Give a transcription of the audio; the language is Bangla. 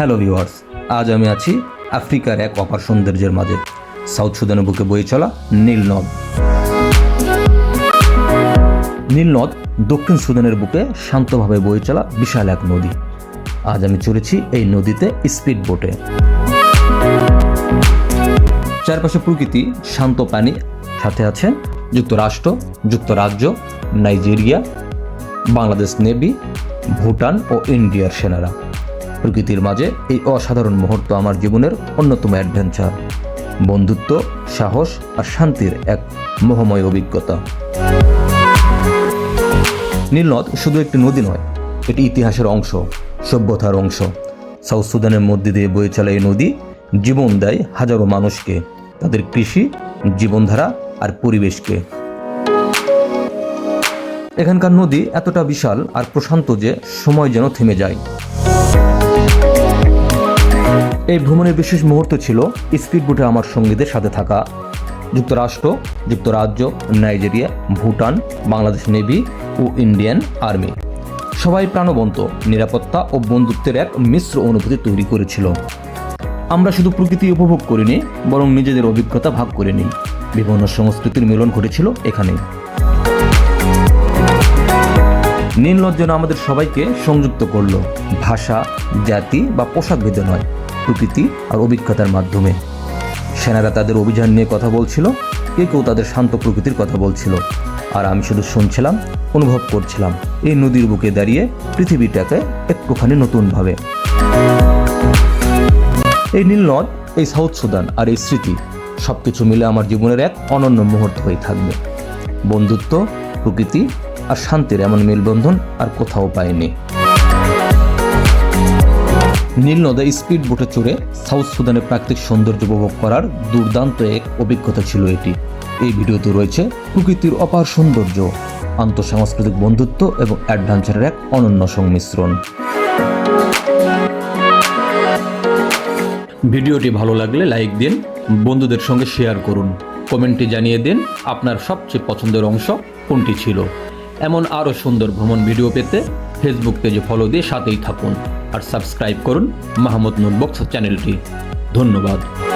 হ্যালো ভিউয়ার্স, আজ আমি আছি আফ্রিকার এক অপার সৌন্দর্যের মাঝে। সাউথ সুদানের বুকে বয়ে চলা নীল নদ। নীল নদ দক্ষিণ সুদানের বুকে শান্তভাবে বয়ে চলা বিশাল এক নদী। আজ আমি চলেছি এই নদীতে স্পিড বোটে। চারপাশে প্রকৃতি, শান্ত পানি সাথে আছেন যুক্তরাষ্ট্র, যুক্তরাজ্য, নাইজেরিয়া, বাংলাদেশ নেভি, ভুটান ও ইন্ডিয়ার সেনারা। প্রকৃতির মাঝে এই অসাধারণ মুহূর্ত আমার জীবনের অন্যতম অ্যাডভেঞ্চার। বন্ধুত্ব, সাহস আর শান্তির এক মোহময় অভিজ্ঞতা। নীলনদ শুধু একটি নদী নয়, এটি ইতিহাসের অংশ, সভ্যতার অংশ। সাউথ সুদানের মধ্যে দিয়ে বয়ে চলা এই নদী জীবন দেয় হাজারো মানুষকে, তাদের কৃষি, জীবনধারা আর পরিবেশকে। এখানকার নদী এতটা বিশাল আর প্রশান্ত যে সময় যেন থেমে যায়। এই ভ্রমণের বিশেষ মুহূর্ত ছিল স্পিডবোটে আমার সঙ্গীদের সাথে থাকা। যুক্তরাষ্ট্র, যুক্তরাজ্য, নাইজেরিয়া, ভুটান, বাংলাদেশ নেভি ও ইন্ডিয়ান আর্মি। সবাই প্রাণবন্ত, নিরাপত্তা ও বন্ধুত্বের এক মিশ্র অনুভূতি তৈরি করেছিল। আমরা শুধু প্রকৃতি উপভোগ করিনি, বরং নিজেদের অভিজ্ঞতা ভাগ করে নিই। বিভিন্ন সংস্কৃতির মিলন ঘটেছিল এখানে। নীল আমাদের সবাইকে সংযুক্ত করল। ভাষা, জাতি বা পোশাক ভেদে নয়। প্রকৃতি আর অভিজ্ঞতার মাধ্যমে। সেনারা তাদের অভিযান নিয়ে কথা বলছিল, কেউ কেউ তাদের শান্ত প্রকৃতির কথা বলছিল। আর আমি শুধু শুনছিলাম, অনুভব করছিলাম, এই নদীর বুকে দাঁড়িয়ে পৃথিবীটাকে একটুখানি নতুনভাবে। এই নীল নদ, এই সাউথ সুদান আর এই স্মৃতি সব কিছু মিলে আমার জীবনের এক অনন্য মুহূর্ত হয়ে থাকবে। বন্ধুত্ব, প্রকৃতি আর শান্তির এমন মেলবন্ধন আর কোথাও পাইনি। নীল নদে স্পিড বোটে চড়ে সাউথ সুদানের প্রাকৃতিক সৌন্দর্য উপভোগ করার দুর্দান্ত এক অভিজ্ঞতা ছিল এটি। এই ভিডিওতে রয়েছে প্রকৃতির অপার সৌন্দর্য, আন্তঃসাংস্কৃতিক বন্ধুত্ব এবং অ্যাডভেঞ্চারের এক অনন্য সংমিশ্রণ। ভিডিওটি ভালো লাগলে লাইক দিন, বন্ধুদের সঙ্গে শেয়ার করুন। কমেন্টে জানিয়ে দিন আপনার সবচেয়ে পছন্দের অংশ কোনটি ছিল। এমন আরও সুন্দর ভ্রমণ ভিডিও পেতে ফেসবুক পেজে ফলো দিয়ে সাথেই থাকুন। আর সাবস্ক্রাইব করুন মাহমুদ নুরবক্স চ্যানেলটি। ধন্যবাদ।